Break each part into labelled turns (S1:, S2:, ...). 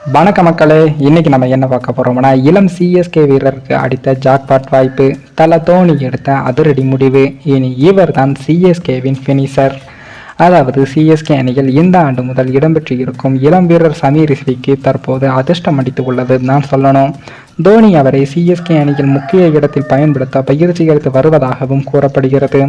S1: வணக்க மக்களே இன்னைக்கு நம்ம என்ன பார்க்க போறோம்னா இளம் சிஎஸ்கே வீரருக்கு அடித்த ஜாக்பாட் வாய்ப்பு தல தோனி எடுத்த அதிரடி முடிவு. இனி இவர் தான் சிஎஸ்கேவின் ஃபினிஷர் அதாவது சிஎஸ்கே அணியில் இந்த ஆண்டு முதல் இடம்பெற்று இருக்கும் இளம் வீரர் சமீர் ரிஸ்விக்கு தற்போது அதிர்ஷ்டம் அடித்து உள்ளது தான் சொல்லணும். தோனி அவரை சிஎஸ்கே அணியில் முக்கிய இடத்தில் பயன்படுத்த பயிற்சி எடுத்து வருவதாகவும் கூறப்படுகிறது.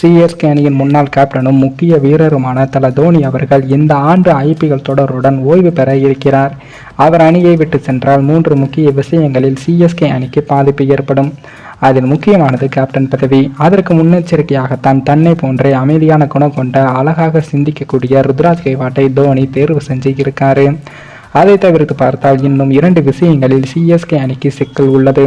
S1: சிஎஸ்கே அணியின் முன்னாள் கேப்டனும் முக்கிய வீரருமான தல தோனி அவர்கள் இந்த ஆண்டு ஐபிஎல் தொடருடன் ஓய்வு பெற இருக்கிறார். அவர் அணியை விட்டு சென்றால் மூன்று முக்கிய விஷயங்களில் சிஎஸ்கே அணிக்கு பாதிப்பு ஏற்படும். அதில் முக்கியமானது கேப்டன் பதவி. அதற்கு முன்னெச்சரிக்கையாகத்தான் தன்னை போன்றே அமைதியான குணம் கொண்ட அழகாக சிந்திக்கக்கூடிய ருத்ராஜ் கைவாட்டை தோனி தேர்வு செஞ்சு இருக்காரு. அதை தவிர்த்து பார்த்தால் இன்னும் இரண்டு விஷயங்களில் சிஎஸ்கே அணிக்கு சிக்கல் உள்ளது.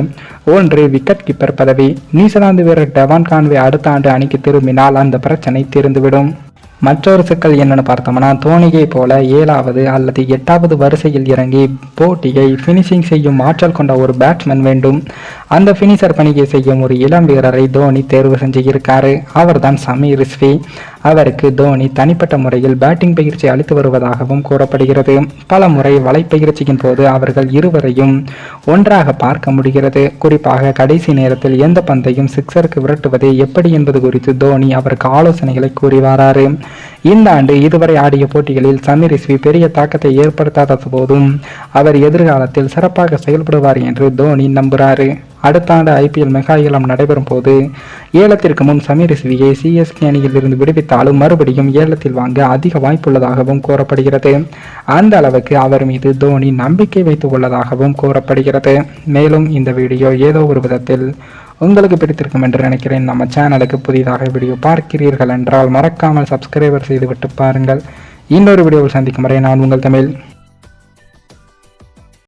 S1: ஒன்று விக்கெட் கீப்பர் பதவி. நியூசிலாந்து வீரர் டெவான் கான்வே அடுத்த ஆண்டு அணிக்கு திரும்பினால் அந்த பிரச்சனை தீர்ந்துவிடும். மற்றொரு சிக்கல் என்னன்னு பார்த்தோம்னா தோனியை போல ஏழாவது அல்லது எட்டாவது வரிசையில் இறங்கி போட்டியை ஃபினிஷிங் செய்யும் ஆற்றல் கொண்ட ஒரு பேட்ஸ்மேன் வேண்டும். அந்த ஃபினிஷர் பணியை செய்யும் ஒரு இளம் வீரரை தோனி தேர்வு செஞ்சு இருக்காரு அவர்தான் சமீர் ரிஸ்வி அவருக்கு தோனி தனிப்பட்ட முறையில் பேட்டிங் பயிற்சி அளித்து வருவதாகவும் கூறப்படுகிறது. பல முறை வலைப்பயிற்சியின் போது அவர்கள் இருவரையும் ஒன்றாக பார்க்க முடிகிறது. குறிப்பாக கடைசி நேரத்தில் எந்த பந்தையும் சிக்ஸருக்கு விரட்டுவது எப்படி என்பது குறித்து தோனி அவருக்கு ஆலோசனைகளை கூறி வராரு. இந்த ஆண்டு இதுவரை ஆடிய போட்டிகளில் சமீர் ரிஸ்வி பெரிய தாக்கத்தை ஏற்படுத்தாத போதும் அவர் எதிர்காலத்தில் சிறப்பாக செயல்படுவார் என்று தோனி நம்புகிறாரு அடுத்த ஆண்டு ஐபிஎல் மெகா ஏலம் நடைபெறும் போது ஏலத்திற்கு முன் சமீர் ரிஸ்வியை சிஎஸ்கே அணியில் இருந்து விடுவித்தாலும் மறுபடியும் ஏலத்தில் வாங்க அதிக வாய்ப்புள்ளதாகவும் கூறப்படுகிறது. அந்த அளவுக்கு அவர் மீது தோனி நம்பிக்கை வைத்து உள்ளதாகவும் கூறப்படுகிறது. மேலும் இந்த வீடியோ ஏதோ ஒரு விதத்தில் உங்களுக்கு பிடித்திருக்கும் என்று நினைக்கிறேன். நம்ம சேனலுக்கு புதிதாக வீடியோ பார்க்கிறீர்கள் என்றால் மறக்காமல் சப்ஸ்கிரைபர் செய்துவிட்டு பாருங்கள். இன்னொரு வீடியோவில் சந்திக்கும் வரை நான் உங்கள் தமிழ்.